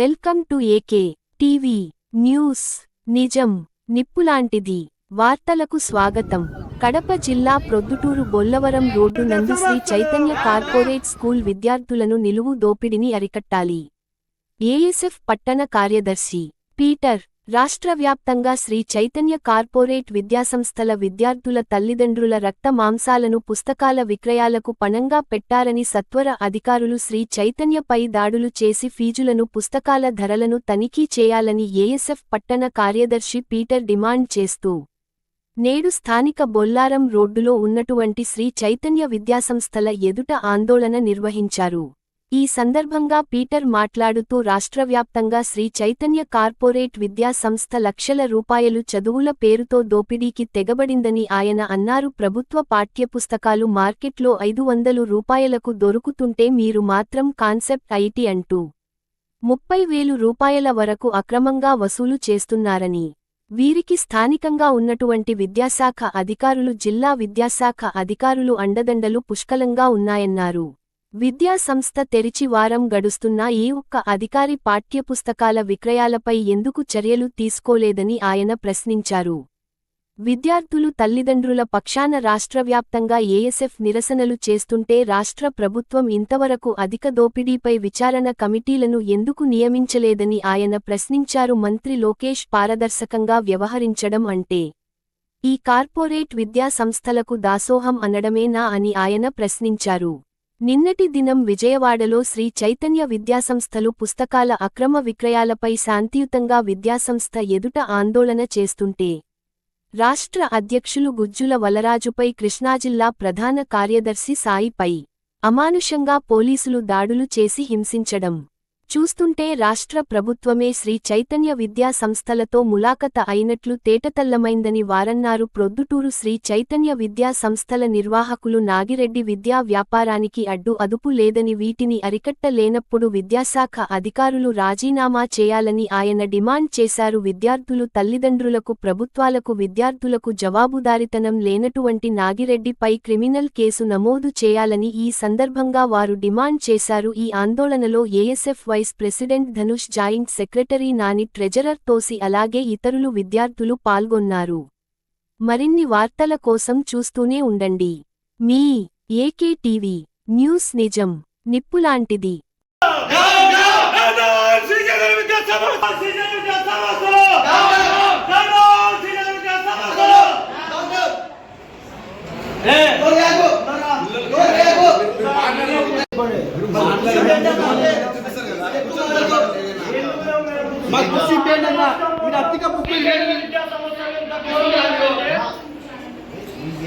Welcome to AK TV news. నిజం నిప్పులాంటిది. వార్తలకు స్వాగతం. కడప జిల్లా ప్రొద్దుటూరు బొల్లవరం రోడ్డు నందు శ్రీ చైతన్య కార్పొరేట్ స్కూల్ విద్యార్థులను నిలువు దోపిడిని అరికట్టాలి. ఏఎస్ఎఫ్ పట్టణ కార్యదర్శి పీటర్ రాష్ట్ర వ్యాప్తంగా శ్రీ చైతన్య కార్పొరేట్ విద్యాసంస్థల విద్యార్థుల తల్లిదండ్రుల రక్త మాంసాలను పుస్తకాల విక్రయాలకు పణంగా పెట్టారని సత్వర అధికారులు శ్రీ చైతన్యపై దాడులు చేసి ఫీజులను పుస్తకాల ధరలను తనిఖీ చేయాలని ఏఎస్ఎఫ్ పట్టణ కార్యదర్శి పీటర్ డిమాండ్ చేస్తూ నేడు స్థానిక బొల్లారం రోడ్డులో ఉన్నటువంటి శ్రీ చైతన్య విద్యాసంస్థల ఎదుట ఆందోళన నిర్వహించారు. ఈ సందర్భంగా పీటర్ మాట్లాడుతూ రాష్ట్రవ్యాప్తంగా శ్రీ చైతన్య కార్పొరేట్ విద్యా సంస్థ లక్షల రూపాయలు చదువుల పేరుతో దోపిడీకి తెగబడిందని ఆయన అన్నారు. ప్రభుత్వ పాఠ్యపుస్తకాలు మార్కెట్లో ఐదు వందలు రూపాయలకు దొరుకుతుంటే మీరు మాత్రం కాన్సెప్ట్ ఐటి అంటూ ముప్పై వేలు రూపాయల వరకు అక్రమంగా వసూలు చేస్తున్నారని వీరికి స్థానికంగా ఉన్నటువంటి విద్యాశాఖ అధికారులు జిల్లా విద్యాశాఖ అధికారులు అండదండలు పుష్కలంగా ఉన్నాయన్నారు. విద్యా సంస్థ తెరిచి వారం గడుస్తున్నా ఏ ఒక్క అధికారి పాఠ్యపుస్తకాల విక్రయాలపై ఎందుకు చర్యలు తీసుకోలేదని ఆయన ప్రశ్నించారు. విద్యార్థులు తల్లిదండ్రుల పక్షాన రాష్ట్రవ్యాప్తంగా ఏఎస్ఎఫ్ నిరసనలు చేస్తుంటే రాష్ట్ర ప్రభుత్వం ఇంతవరకు అధిక దోపిడీపై విచారణ కమిటీలను ఎందుకు నియమించలేదని ఆయన ప్రశ్నించారు. మంత్రి లోకేష్ పారదర్శకంగా వ్యవహరించడం అంటే ఈ కార్పొరేట్ విద్యా సంస్థలకు దాసోహం అనడమేనా అని ఆయన ప్రశ్నించారు. నిన్నటి దినం విజయవాడలో శ్రీ చైతన్య విద్యాసంస్థలు పుస్తకాల అక్రమ విక్రయాలపై శాంతియుతంగా విద్యాసంస్థ ఎదుట ఆందోళన చేస్తుంటే రాష్ట్ర అధ్యక్షులు గుజ్జుల వలరాజుపై కృష్ణాజిల్లా ప్రధాన కార్యదర్శి సాయిపై అమానుషంగా పోలీసులు దాడులు చేసి హింసించడం. చూస్తుంటే రాష్ట్ర ప్రభుత్వమే శ్రీ చైతన్య విద్యా సంస్థలతో ములాకత అయినట్లు తేటతల్లమైందని వారన్నారు ప్రొద్దుటూరు శ్రీ చైతన్య విద్యా సంస్థల నిర్వాహకులు నాగిరెడ్డి విద్యా వ్యాపారానికి అడ్డు అదుపు లేదని వీటిని అరికట్టలేనప్పుడు విద్యాశాఖ అధికారులు రాజీనామా చేయాలని ఆయన డిమాండ్ చేశారు. విద్యార్థులు తల్లిదండ్రులకు ప్రభుత్వాలకు విద్యార్థులకు జవాబుదారితనం లేనటువంటి నాగిరెడ్డిపై క్రిమినల్ కేసు నమోదు చేయాలని ఈ సందర్భంగా వారు డిమాండ్ చేశారు. ఈ ఆందోళనలో ASF vice president Dhanush joint secretary Nani treasurer తోసి అలాగే ఇతరులు విద్యార్థులు పాల్గొన్నారు మరిన్ని వార్తల కోసం చూస్తూనే ఉండండి మీ ఏకే టీవీ న్యూస్ నిజం నిప్పులాంటిది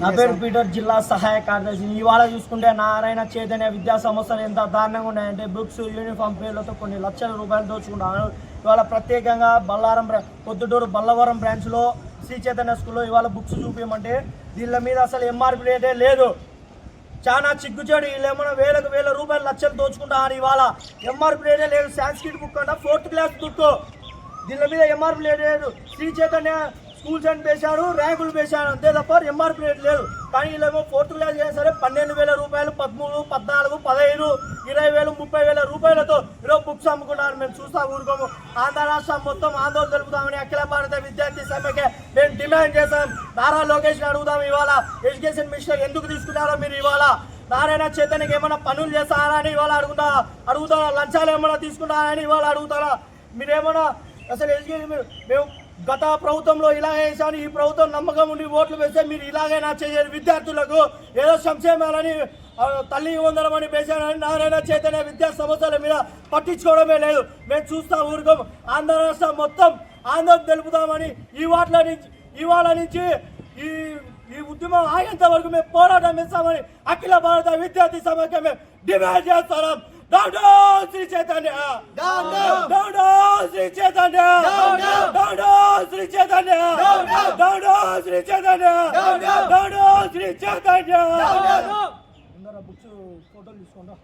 నా పేరు పీటర్ జిల్లా సహాయ కార్యదర్శి ఇవాళ చూసుకుంటే నారాయణ చైతన్య విద్యా సంస్థలు ఎంత దారుణంగా ఉన్నాయంటే బుక్స్ యూనిఫామ్ పేర్లతో కొన్ని లక్షల రూపాయలు దోచుకుంటారు ఇవాళ ప్రత్యేకంగా బల్లారం బ్రా- పొద్దుటూరు బల్లవరం బ్రాంచ్లో శ్రీ చైతన్య స్కూల్లో ఇవాళ బుక్స్ చూపించమంటే దీళ్ళ మీద అసలు ఎంఆర్పి రేటే లేదు. చాలా చిగ్గుచాడు వీళ్ళేమన్నా వేలకు వేల రూపాయలు లక్షలు దోచుకుంటారు ఇవాళ. ఎంఆర్పి రేటే లేదు. సాంస్క్రిట్ బుక్ అంట ఫోర్త్ క్లాస్ బుక్. దీళ్ళ మీద ఎంఆర్పి లేదు. శ్రీ చైతన్య స్కూల్స్ అని వేశారు ర్యాంకులు వేశారు అంతే తప్ప ఎంఆర్పి రేట్ లేదు. కానీ వీళ్ళేమో ఫోర్త్ క్లాస్ అయినా సరే పన్నెండు వేల రూపాయలు పదమూడు పద్నాలుగు పదహైదు ఇరవై వేలు ముప్పై వేల రూపాయలతో ఈరోజు బుక్స్ అమ్ముకున్నారు మేము చూస్తా ఊరుకోము. ఆంధ్ర రాష్ట్రం మొత్తం ఆందోళన తెలుపుతామని అఖిల భారత విద్యార్థి సభకి మేము డిమాండ్ చేశాం. నారా లోకేష్ అడుగుదాం ఇవాళ. ఎడ్యుకేషన్ మినిస్టర్ ఎందుకు తీసుకున్నారో మీరు ఇవాళ. నారాయణ చైతన్యకి ఏమైనా పనులు చేస్తారా అని ఇవాళ అడుగుతా. అడుగుతారా? లంచాలు ఏమైనా తీసుకున్నారా అని ఇవాళ అడుగుతారా? మీరేమైనా అసలు ఎడ్యుకేషన్ మేము గత ప్రభుత్వంలో ఇలాగే వేసాను ఈ ప్రభుత్వం నమ్మకం ఉండి ఓట్లు వేస్తే మీరు ఇలాగైనా చేయాలి. విద్యార్థులకు ఏదో సంక్షేమాలని తల్లి వందరమని వేశానని నారాయణ చైతన్య విద్యా సమస్యల మీద పట్టించుకోవడమే లేదు. మేము చూస్తా ఊరుకోం ఆంధ్ర రాష్ట్రం మొత్తం ఆందోళన తెలుపుతామని ఈ వాటిల నుంచి ఇవాళ నుంచి ఈ ఈ ఉద్యమం ఆగేంత వరకు మేము పోరాటం చేస్తామని అఖిల భారత విద్యార్థి సమాఖ్య మేము డిమాండ్ చేస్తున్నాం. Down down Sri Chaitanya. Down Sri Chaitanya. Chaitanya down Sri Chaitanya down Sri Chaitanya books ఫోటోలు తీసుకుంటా